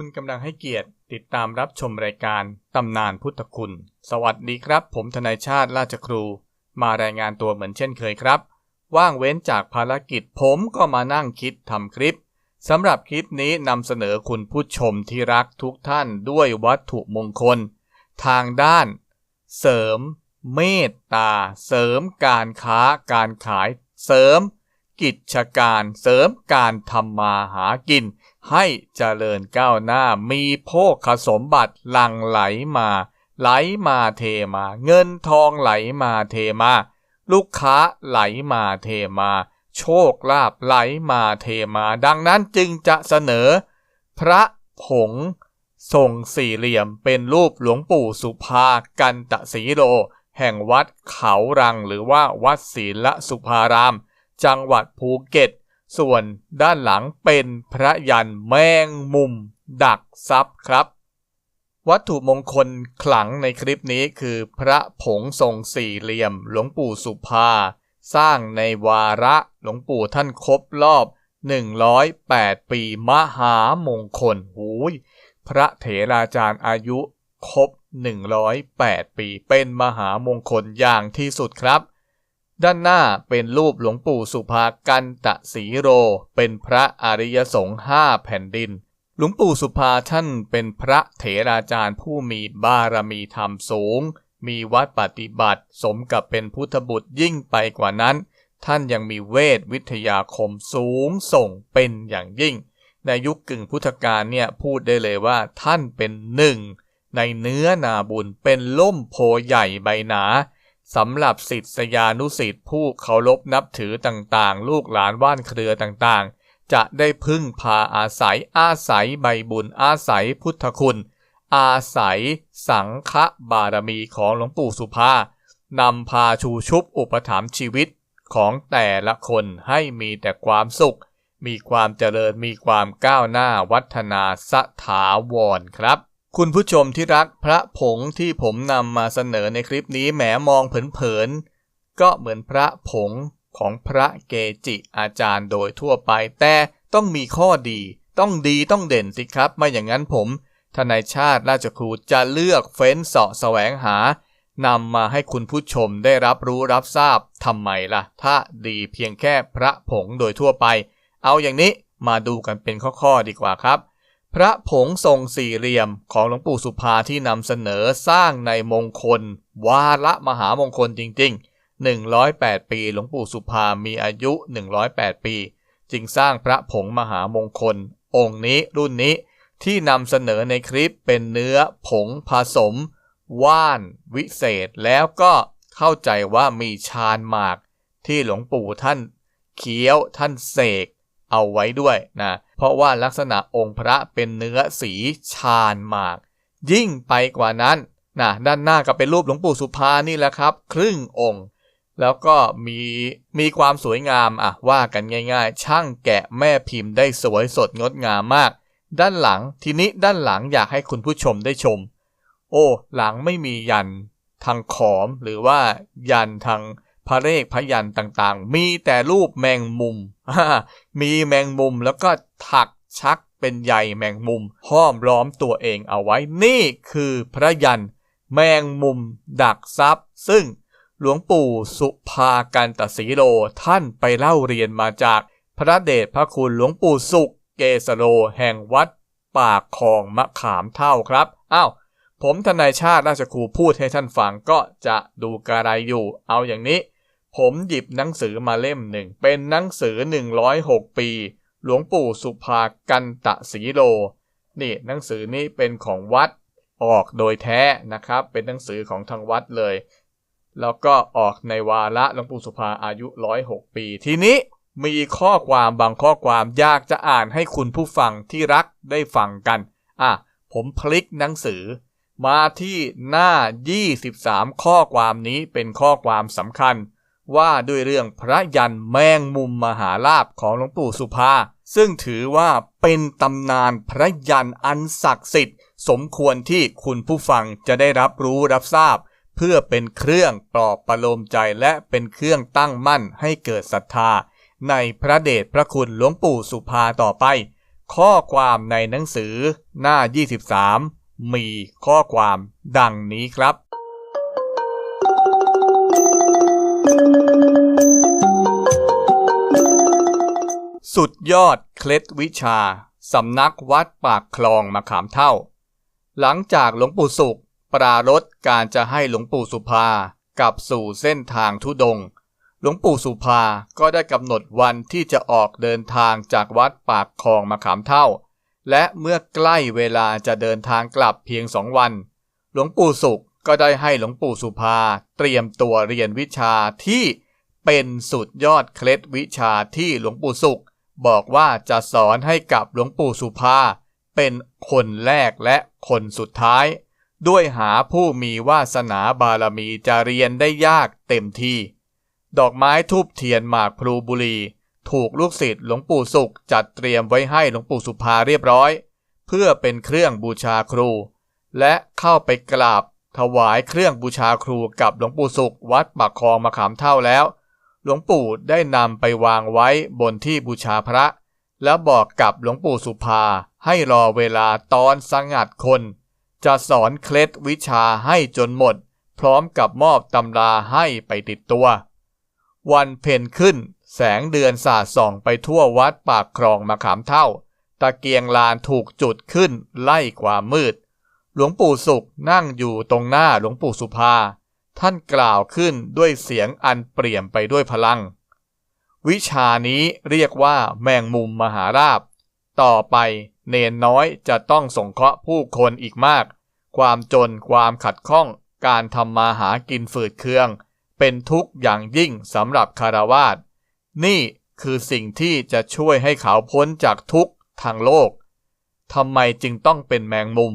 คุณกำลังให้เกียรติ ติดตามรับชมรายการตำนานพุทธคุณ สวัสดีครับ ผมทนายชาติราชครู มารายงานตัวเหมือนเช่นเคยครับ ว่างเว้นจากภารกิจผมก็มานั่งคิดทำคลิปสำหรับคลิปนี้นำเสนอคุณผู้ชมที่รักทุกท่านด้วยวัตถุมงคล ทางด้าน เสริม เมตตา เสริมการค้าการขาย เสริม กิจการ เสริมการทำมาหากิน ให้เจริญก้าวหน้ามีโภคสมบัติหลั่งไหลมา ไหลมาเทมา เงินทองไหลมาเทมา ลูกค้าไหลมาเทมา โชคลาภไหลมาเทมา ดังนั้นจึงจะเสนอ พระผงทรงสี่เหลี่ยมเป็นรูปหลวงปู่สุภากันตสีโล แห่งวัดเขารังหรือว่าวัดศีลสุภาราม จังหวัดภูเก็ต ส่วนด้านหลังเป็นพระยันแมงมุม ดักซับครับ วัตถุมงคลขลังในคลิปนี้คือพระผงทรงสี่เหลี่ยม หลวงปู่สุภา สร้างในวาระหลวงปู่ท่านครบรอบ 108 ปีมหามงคลหูยพระเถราจารย์อายุครบ 108 ปี เป็นมหามงคลอย่างที่สุดครับ ด้านหน้าเป็นรูปหลวงปู่สุภากันตะสีโร เป็นพระอริยสงฆ์ห้าแผ่นดิน หลวงปู่สุภาท่านเป็นพระเถราจารย์ผู้มีบารมีธรรมสูง มีวัดปฏิบัติ สมกับเป็นพุทธบุตรยิ่งไปกว่านั้น ท่านยังมีเวทวิทยาคมสูงส่งเป็นอย่างยิ่ง ในยุคกึ่งพุทธกาลเนี่ยพูดได้เลยว่าท่านเป็นหนึ่งในเนื้อนาบุญเป็นล่มโพใหญ่ใบหนา สำหรับสิทธิยานุสิทธิผู้เคารพนับถือต่างๆ ลูกหลานว่านเครือต่างๆ จะได้พึ่งพาอาศัยอาศัยใบบุญอาศัยพุทธคุณ อาศัยสังฆบารมีของหลวงปู่สุภานำพาชูชุบอุปถัมภ์ชีวิตของแต่ละคนให้มีแต่ความสุข มีความเจริญมีความก้าวหน้าวัฒนาสถาวรครับ คุณผู้ชมที่รักพระผงที่ผมนำมาเสนอในคลิปนี้แหมมองเผินๆก็เหมือนพระผงของพระเกจิอาจารย์โดยทั่วไป แต่ต้องมีข้อดี ต้องดีต้องเด่นสิครับ ไม่อย่างนั้นผมทนายชาติราชครูจะเลือกเฟ้นเสาะแสวงหานำมาให้คุณผู้ชมได้รับรู้รับทราบทำไมล่ะ ถ้าดีเพียงแค่พระผงโดยทั่วไป เอาอย่างนี้มาดูกันเป็นข้อๆดีกว่าครับ พระผงทรงสี่เหลี่ยมของหลวงปู่สุภาที่นำเสนอสร้างในมงคล วาระมหามงคลจริง ๆ 108 ปีหลวงปู่สุภามีอายุ 108 ปี จึงสร้างพระผงมหามงคล องค์นี้รุ่นนี้ที่นำเสนอในคลิปเป็นเนื้อผงผสม ว่าน วิเศษแล้วก็เข้าใจว่ามีชานหมาก ที่หลวงปู่ท่านเคี้ยวท่านเสกเอาไว้ด้วยนะ เพราะว่าลักษณะองค์พระเป็นเนื้อสีชานหมาก ยิ่งไปกว่านั้นนะด้านหน้าก็เป็นรูปหลวงปู่สุภานี่แหละครับ ครึ่งองค์ แล้วก็มีมีความสวยงามอะว่ากันง่ายๆ ช่างแกะแม่พิมพ์ได้สวยสดงดงามมาก ด้านหลังทีนี้ด้านหลังอยากให้คุณผู้ชมได้ชม โอ้ หลังไม่มียันทางขอมหรือว่ายันทางพระเลขพระยันต่างๆ มีแต่รูปแมงมุม มีแมงมุมแล้วก็ถักชักเป็นใยแมงมุม ห้อมล้อมตัวเองเอาไว้ นี่คือพระยันแมงมุมดักซับซึ่งหลวงปู่สุภากันตสีโลท่านไปเล่าเรียนมาจากพระเดชพระคุณหลวงปู่สุกเกสโลแห่งวัดปากคลองมะขามเท่าครับอ้าวผมทนายชาติราชครูพูดให้ท่านฟังก็จะดูกระไรอยู่ เอาอย่างนี้ ผมหยิบหนังสือมาเล่มหนึ่ง เป็นหนังสือ 106 ปี หลวงปู่สุภากันตะสีโล นี่หนังสือนี้เป็นของวัดออกโดยแท้นะครับ เป็นหนังสือของทางวัดเลย แล้วก็ออกในวาระหลวงปู่สุภาอายุ 106 ปี ทีนี้มีข้อความบางข้อความอยากจะอ่านให้คุณผู้ฟังที่รักได้ฟังกัน อะ ผมพลิกหนังสือ มาที่หน้า 23 ข้อความนี้เป็นข้อความสำคัญ ว่าด้วยเรื่องพระยันแมงมุมมหาลาภของหลวงปู่สุภา ซึ่งถือว่าเป็นตำนานพระยันอันศักดิ์สิทธิ์ สมควรที่คุณผู้ฟังจะได้รับรู้รับทราบ เพื่อเป็นเครื่องปลอบประโลมใจและเป็นเครื่องตั้งมั่นให้เกิดศรัทธา ในพระเดชพระคุณหลวงปู่สุภาต่อไป ข้อความในหนังสือหน้า 23 มีข้อความดังนี้ครับ สุดยอดเคล็ดวิชา สำนักวัดปากคลองมะขามเท่า หลังจากหลวงปู่สุข ปรารถการจะให้หลวงปู่สุภากลับสู่เส้นทางทุดง หลวงปู่สุภาก็ได้กำหนดวันที่จะออกเดินทางจากวัดปากคลองมะขามเท่า และเมื่อใกล้เวลาจะเดินทางกลับเพียงสองวัน หลวงปู่สุขก็ได้ให้หลวงปู่สุภาเตรียมตัวเรียนวิชาที่เป็นสุดยอดเคล็ดวิชาที่หลวงปู่สุข บอกว่าจะสอนให้กับหลวงปู่สุภา เป็นคนแรกและคนสุดท้าย ด้วยหาผู้มีวาสนาบารมีจะเรียนได้ยากเต็มที่ ดอกไม้ทูบเทียนหมากพลูบุรี ถูกลูกศิษย์หลวงปู่สุขจัดเตรียมไว้ให้หลวงปู่สุภาเรียบร้อย เพื่อเป็นเครื่องบูชาครู และเข้าไปกราบถวายเครื่องบูชาครูกับหลวงปู่สุขวัดปากคลองมะขามเท่าแล้ว หลวงปู่ได้นำไปวางไว้บนที่บูชาพระ แล้วบอกกับหลวงปู่สุภาให้รอเวลาตอนสังัดคน จะสอนเคล็ดวิชาให้จนหมด พร้อมกับมอบตำราให้ไปติดตัว วันเพ็ญขึ้น แสงเดือนสาดส่องไปทั่ววัดปากคลองมะขามเท่า ตะเกียงลานถูกจุดขึ้นไล่ความมืด หลวงปู่สุขนั่งอยู่ตรงหน้าหลวงปู่สุภา ท่านกล่าวขึ้นด้วยเสียงอันเปลี่ยมไปด้วยพลัง วิชานี้เรียกว่าแมงมุมมหาราบ ต่อไปเนนน้อยจะต้องสงเคราะห์ผู้คนอีกมาก ความจนความขัดข้อง การทำมาหากินฝืดเคือง เป็นทุกข์อย่างยิ่งสำหรับคารวาสนี่คือสิ่งที่จะช่วยให้เขาพ้นจากทุกข์ทางโลกทำไมจึงต้องเป็นแมงมุม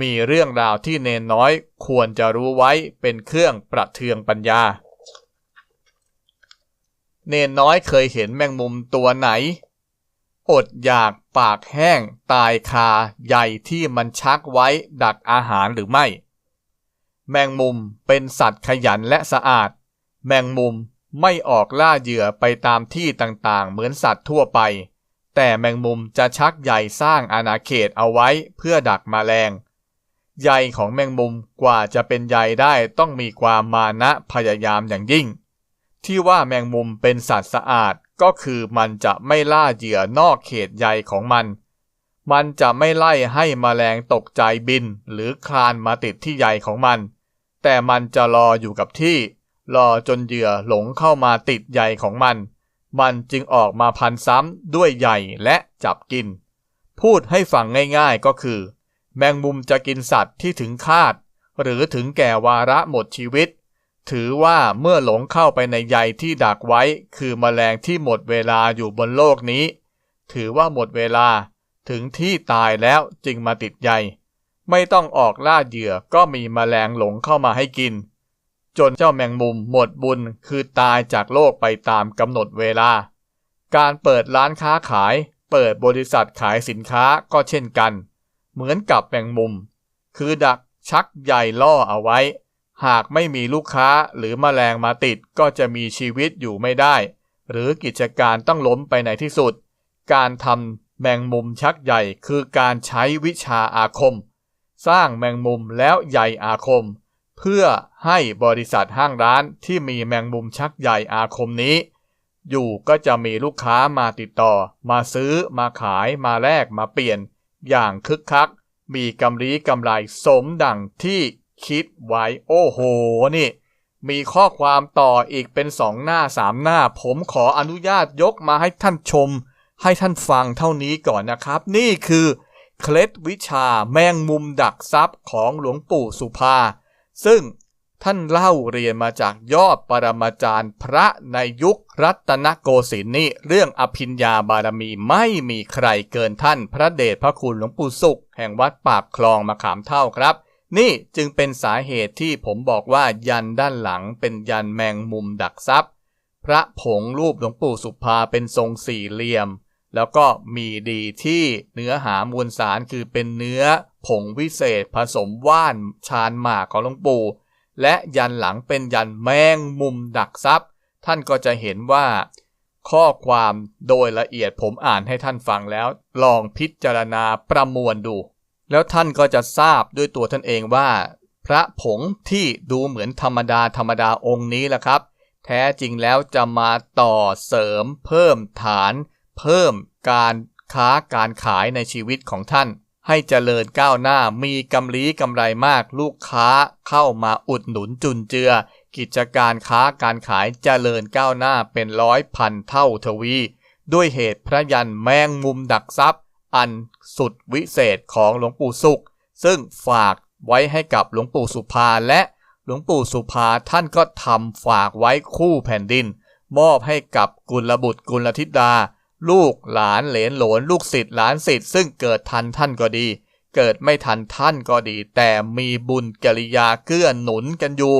มีเรื่องราวที่เนนน้อยควรจะรู้ไว้เป็นเครื่องประเทืองปัญญา เนนน้อยเคยเห็นแมงมุมตัวไหน อดอยากปากแห้งตายคาใหญ่ที่มันชักไว้ดักอาหารหรือไม่ แมงมุมเป็นสัตว์ขยันและสะอาด แมงมุมไม่ออกล่าเหยื่อไปตามที่ต่างๆ เหมือนสัตว์ทั่วไป แต่แมงมุมจะชักใยสร้างอาณาเขตเอาไว้เพื่อดักมแมลง ใยของแมงมุมกว่าจะเป็นใยได้ต้องมีความมานะพยายามอย่างยิ่ง ที่ว่าแมงมุมเป็นสัตว์สะอาดก็คือมันจะไม่ล่าเหยื่อนอกเขตใยของมัน มันจะไม่ไล่ให้มแมลงตกใจบินหรือคลานมาติดที่ใยของมัน แต่มันจะรออยู่กับที่ รอจนเหยื่อหลงเข้ามาติดใยของมัน มันจึงออกมาพันซ้ำด้วยใยและจับกิน พูดให้ฟังง่ายๆก็คือ แมงมุมจะกินสัตว์ที่ถึงคาด หรือถึงแก่วาระหมดชีวิต ถือว่าเมื่อหลงเข้าไปในใยที่ดักไว้ คือมแมลงที่หมดเวลาอยู่บนโลกนี้ ถือว่าหมดเวลาถึงที่ตายแล้วจึงมาติดใย ไม่ต้องออกล่าเหยื่อก็มีมแมลงหลงเข้ามาให้กิน จนเจ้าแมงมุมหมดบุญคือตายจากโลกไปตามกำหนดเวลา การเปิดร้านค้าขาย เปิดบริษัทขายสินค้าก็เช่นกัน เหมือนกับแมงมุม คือดักชักใยล่อเอาไว้ หากไม่มีลูกค้าหรือมแมลงมาติดก็จะมีชีวิตอยู่ไม่ได้ หรือกิจการต้องล้มไปในที่สุด การทำแมงมุมชักใหญ่คือการใช้วิชาอาคม สร้างแมงมุมแล้วใหญ่อาคม เพื่อให้บริษัทห้างร้านที่มีแมงมุมชักใหญ่อาคมนี้ อยู่ก็จะมีลูกค้ามาติดต่อ มาซื้อมาขายมาแลกมาเปลี่ยน อย่างคึกคัก มีกำไรกำไรสมดังที่คิดไว้โอ้โหนี่ มีข้อความต่ออีกเป็นสองหน้าสามหน้า ผมขออนุญาตยกมาให้ท่านชม ให้ท่านฟังเท่านี้ก่อนนะครับ นี่คือเคล็ดวิชาแมงมุมดักทรัพย์ของหลวงปู่สุภา ซึ่ง ท่านเล่าเรียนมาจากยอดปรมาจารย์พระในยุครัตนโกสินทร์นี่เรื่องอภิญญาบารมีไม่มีใครเกินท่านพระเดชพระคุณหลวงปู่สุข แห่งวัดปากคลองมะขามเท่าครับ นี่จึงเป็นสาเหตุที่ผมบอกว่ายันด้านหลังเป็นยันแมงมุมดักทรัพย์ พระผงรูปหลวงปู่สุภาเป็นทรงสี่เหลี่ยม แล้วก็มีดีที่เนื้อหามวลสารคือเป็นเนื้อผงวิเศษผสมว่านชานหมากของหลวงปู่ และยันหลังเป็นยันแมงมุมดักทรัพย์ ท่านก็จะเห็นว่า ข้อความโดยละเอียดผมอ่านให้ท่านฟังแล้ว ลองพิจารณาประมวลดู แล้วท่านก็จะทราบด้วยตัวท่านเองว่า พระผงที่ดูเหมือนธรรมดาธรรมดาองค์นี้แหละครับ แท้จริงแล้วจะมาต่อเสริม เพิ่มฐาน เพิ่มการค้าการขายในชีวิตของท่าน ให้เจริญก้าวหน้ามีกำลีกำไรมากลูกค้าเข้ามาอุดหนุนจุนเจือ กิจการค้าการขายเจริญก้าวหน้าเป็นร้อยพันเท่าทวี ด้วยเหตุพระยันแมงมุมดักทรัพย์ อันสุดวิเศษของหลวงปู่สุข ซึ่งฝากไว้ให้กับหลวงปู่สุภาและหลวงปู่สุภาท่านก็ทำฝากไว้คู่แผ่นดิน มอบให้กับกุลบุตรกุลธิดา ลูกหลานเหลนหลนลูกศิษย์หลานศิษย์ซึ่งเกิดทันท่านก็ดี เกิดไม่ทันท่านก็ดี แต่มีบุญกิริยาเกื้อหนุนกันอยู่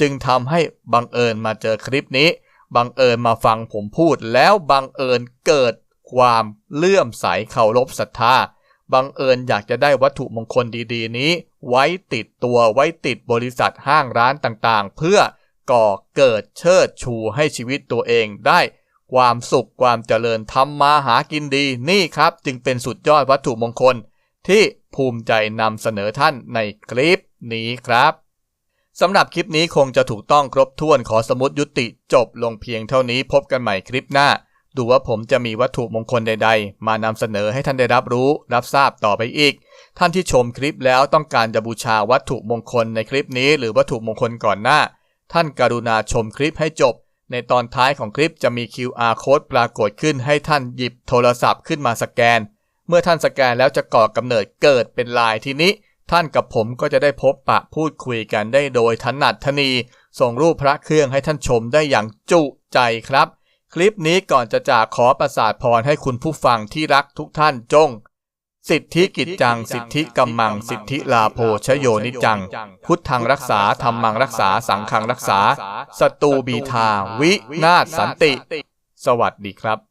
จึงทำให้บังเอิญมาเจอคลิปนี้ บังเอิญมาฟังผมพูด แล้วบังเอิญเกิดความเลื่อมใสเคารพศรัทธาบังเอิญอยากจะได้วัตถุมงคลดีๆ นี้ ไว้ติดตัวไว้ติดบริษัทห้างร้านต่างๆ เพื่อก่อเกิดเชิดชูให้ชีวิตตัวเองได้ ความสุขความเจริญทำมาหากินดีนี่ครับ จึงเป็นสุดยอดวัตถุมงคล ที่ภูมิใจนำเสนอท่านในคลิปนี้ครับสำหรับคลิปนี้คงจะถูกต้องครบถ้วนขอสมมติยุติจบลงเพียงเท่านี้พบกันใหม่คลิปหน้า ดูว่าผมจะมีวัตถุมงคลใด ๆ มานำเสนอให้ท่านได้รับรู้ รับทราบต่อไปอีก ท่านที่ชมคลิปแล้วต้องการจะบูชาวัตถุมงคลในคลิปนี้ หรือวัตถุมงคลก่อนหน้า ท่านกรุณาชมคลิปให้จบ ในตอนท้ายของคลิปจะมี QR code ปรากฏขึ้นให้ท่านหยิบโทรศัพท์ขึ้นมาสแกน เมื่อท่านสแกนแล้วจะก่อกำเนิดเกิดเป็นลายทีนี้ ท่านกับผมก็จะได้พบปะพูดคุยกันได้โดยถนัดทนี ส่งรูปพระเครื่องให้ท่านชมได้อย่างจุใจครับ คลิปนี้ก่อนจะจากขอประสาทพรให้คุณผู้ฟังที่รักทุกท่านจง สิทธิกิจจัง สิทธิกัมมัง สิทธิลาโภชโยนิจัง พุทธังรักษาธรรมังรักษาสังฆังรักษา สตูบีทา วินาศสันติ สวัสดีครับ